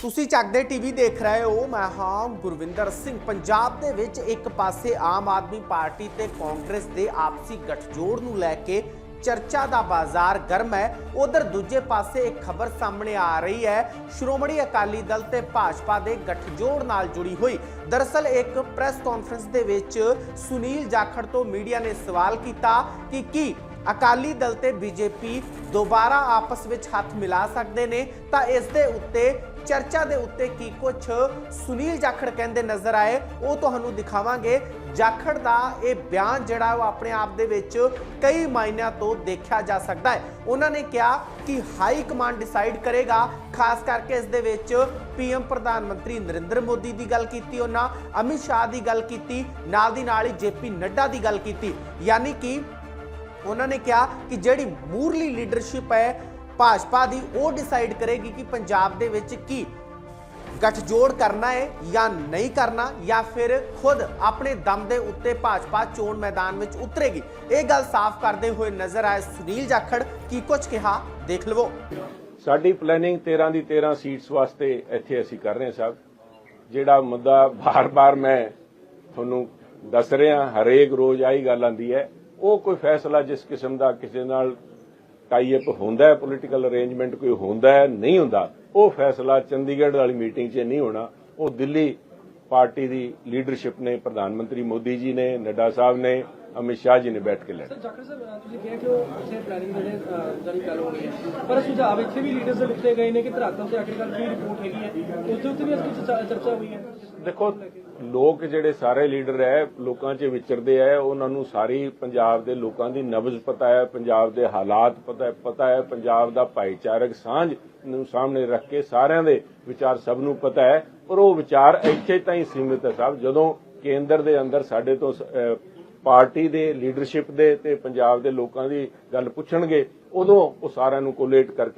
ਤੁਸੀਂ ਚੱਕਦੇ ਟੀਵੀ ਦੇਖ ਰਹੇ ਹੋ, ਮੈਂ ਹਾਂ ਗੁਰਵਿੰਦਰ ਸਿੰਘ। ਪੰਜਾਬ ਦੇ ਵਿੱਚ ਇੱਕ ਪਾਸੇ ਆਮ ਆਦਮੀ ਪਾਰਟੀ ਤੇ ਕਾਂਗਰਸ ਦੇ ਆਪਸੀ ਗੱਠਜੋੜ ਨੂੰ ਲੈ ਕੇ ਚਰਚਾ ਦਾ ਬਾਜ਼ਾਰ ਗਰਮ ਹੈ। ਉਧਰ ਦੂਜੇ ਪਾਸੇ ਇੱਕ ਖਬਰ ਸਾਹਮਣੇ ਆ ਰਹੀ ਹੈ। ਸ਼੍ਰੋਮਣੀ ਅਕਾਲੀ ਦਲ ਤੇ ਭਾਜਪਾ ਦੇ ਗੱਠਜੋੜ ਨਾਲ ਜੁੜੀ ਹੋਈ। ਦਰਅਸਲ ਇੱਕ ਪ੍ਰੈਸ ਕਾਨਫਰੰਸ ਦੇ ਵਿੱਚ ਸੁਨੀਲ ਜਾਖੜ ਤੋਂ ਮੀਡੀਆ ਨੇ ਸਵਾਲ ਕੀਤਾ ਕਿ ਕੀ ਅਕਾਲੀ ਦਲ ਤੇ ਬੀਜੇਪੀ ਦੁਬਾਰਾ ਆਪਸ ਵਿੱਚ ਹੱਥ ਮਿਲਾ ਸਕਦੇ ਨੇ, ਤਾਂ ਇਸ ਦੇ ਉੱਤੇ, ਚਰਚਾ ਦੇ ਉੱਤੇ ਕੀ ਕੁਝ ਸੁਨੀਲ ਜਾਖੜ ਕਹਿੰਦੇ ਨਜ਼ਰ ਆਏ, ਉਹ ਤੁਹਾਨੂੰ ਦਿਖਾਵਾਂਗੇ। ਜਾਖੜ ਦਾ ਇਹ ਬਿਆਨ ਜਿਹੜਾ ਉਹ ਆਪਣੇ ਆਪ ਦੇ ਵਿੱਚ ਕਈ ਮਾਇਨਿਆਂ ਤੋਂ ਦੇਖਿਆ ਜਾ ਸਕਦਾ ਹੈ। ਉਹਨਾਂ ਨੇ ਕਿਹਾ ਕਿ ਹਾਈ ਕਮਾਂਡ ਡਿਸਾਈਡ ਕਰੇਗਾ, ਖਾਸ ਕਰਕੇ ਇਸ ਦੇ ਵਿੱਚ ਪੀਐਮ ਪ੍ਰਧਾਨ ਮੰਤਰੀ ਨਰਿੰਦਰ ਮੋਦੀ ਦੀ ਗੱਲ ਕੀਤੀ, ਉਹਨਾਂ ਅਮਿਤ ਸ਼ਾਹ ਦੀ ਗੱਲ ਕੀਤੀ, ਨਾਲ ਦੀ ਨਾਲ ਹੀ ਜੇਪੀ ਨੱਡਾ ਦੀ ਗੱਲ ਕੀਤੀ। ਯਾਨੀ ਕਿ ਉਹਨਾਂ ਨੇ ਕਿਹਾ ਕਿ ਜਿਹੜੀ ਮੂਰਲੀ ਲੀਡਰਸ਼ਿਪ ਹੈ, ਭਾਜਪਾ ਦੀ, ਉਹ ਡਿਸਾਈਡ ਕਰੇਗੀ ਕਿ ਪੰਜਾਬ ਦੇ ਵਿੱਚ ਕੀ ਗੱਠਜੋੜ ਕਰਨਾ ਹੈ ਜਾਂ ਨਹੀਂ ਕਰਨਾ, ਜਾਂ ਫਿਰ ਖੁਦ ਆਪਣੇ ਦਮ ਦੇ ਉੱਤੇ ਭਾਜਪਾ ਚੋਣ ਮੈਦਾਨ ਵਿੱਚ ਉਤਰੇਗੀ। ਇਹ ਗੱਲ ਸਾਫ਼ ਕਰਦੇ ਹੋਏ ਨਜ਼ਰ ਆਏ ਸੁਨੀਲ ਜਾਖੜ, ਕੀ ਕੁਝ ਕਿਹਾ, ਦੇਖ ਲਵੋ। ਸਾਡੀ ਪਲੈਨਿੰਗ 13 ਦੀ 13 ਸੀਟਸ ਵਾਸਤੇ ਇੱਥੇ ਅਸੀਂ ਕਰ ਰਹੇ ਹਾਂ ਸਾਹਿਬ। ਜਿਹੜਾ ਮੁੱਦਾ ਬਾਰ-ਬਾਰ ਮੈਂ ਤੁਹਾਨੂੰ ਦੱਸ ਰਿਹਾ, ਹਰੇਕ ਰੋਜ਼ ਆਹੀ ਗੱਲ ਆਂਦੀ ਹੈ ਉਹ ਕੋਈ ਫੈਸਲਾ ਜਿਸ ਕਿਸਮ ਦਾ ਕਿਸੇ ਨਾਲ ਟਾਈ ਹੁੰਦਾ ਹੈ ਪੋਲੀਟੀਕਲ ਅਰੇਂਜਮੈਂਟ ਕੋਈ ਹੁੰਦਾ ਹੈ ਨਹੀਂ ਹੁੰਦਾ ਉਹ ਫੈਸਲਾ ਚੰਡੀਗੜ੍ਹ ਵਾਲੀ ਮੀਟਿੰਗ 'ਚ ਨਹੀਂ ਹੋਣਾ। ਉਹ ਦਿੱਲੀ ਪਾਰਟੀ ਦੀ ਲੀਡਰਸ਼ਿਪ ਨੇ ਪ੍ਰਧਾਨ ਮੰਤਰੀ ਮੋਦੀ ਜੀ ਨੇ ਨੱਡਾ ਸਾਹਿਬ ਨੇ ਅਮਿਤ ਸ਼ਾਹ ਜੀ ਨੇ ਬੈਠ ਕੇ ਲੈਣਾ। ਸਰ ਜਾਖੜ ਸਾਹਿਬ ਤੁਸੀਂ ਕਿਹਾ ਕਿ ਉਹ ਉੱਥੇ ਪਲੈਨਿੰਗ ਜਿਹੜੇ ਅਹ, ਗੱਲ ਹੋ ਗਈ ਹੈ। ਪਰ ਸੁਝਾਅ ਇੱਥੇ ਵੀ ਲੀਡਰਸ ਦੇ ਦਿੱਤੇ ਗਏ ਨੇ ਕਿ ਧਰਾਤਲ ਤੇ ਆਖਿਰਕਾਰ ਕੀ ਰਿਪੋਰਟ ਹੈਗੀ ਹੈ। ਉਸ ਦੇ ਉੱਤੇ ਵੀ ਅੱਜ ਕੁਝ ਚਰਚਾ ਹੋਈ ਹੈ। ਦੇਖੋ, ਲੋਕ ਜਿਹੜੇ ਸਾਰੇ ਲੀਡਰ ਹੈ ਲੋਕਾਂ 'ਚ ਵਿਚਰਦੇ ਹੈ ਉਹਨਾਂ ਨੂੰ ਸਾਰੀ ਪੰਜਾਬ ਦੇ ਲੋਕਾਂ ਦੀ ਨਬਜ਼ ਪਤਾ ਹੈ ਪੰਜਾਬ ਦੇ ਹਾਲਾਤ ਪਤਾ ਹੈ ਪਤਾ ਹੈ ਪੰਜਾਬ ਦਾ ਭਾਈਚਾਰਕ ਸਾਂਝ ਨੂੰ ਸਾਹਮਣੇ ਰੱਖ ਕੇ ਸਾਰਿਆਂ ਦੇ ਵਿਚਾਰ ਸਭ ਨੂੰ ਪਤਾ ਹੈ ਪਰ ਉਹ ਵਿਚਾਰ ਇੱਥੇ ਤਾਂ ਹੀ ਸੀਮਿਤ ਹੈ ਸਾਹਿਬ, ਜਦੋਂ ਕੇਂਦਰ ਦੇ ਅੰਦਰ ਸਾਡੇ ਤੋਂ ਪਾਰਟੀ ਦੇ ਲੀਡਰਸ਼ਿਪ ਦੇ ਤੇ ਪੰਜਾਬ ਦੇ ਲੋਕਾਂ ਦੀ ਗੱਲ ਪੁੱਛਣਗੇ, ਉਦੋਂ ਉਹ ਸਾਰਿਆਂ ਨੂੰ ਕੋਲੇਟ ਕਰਕੇ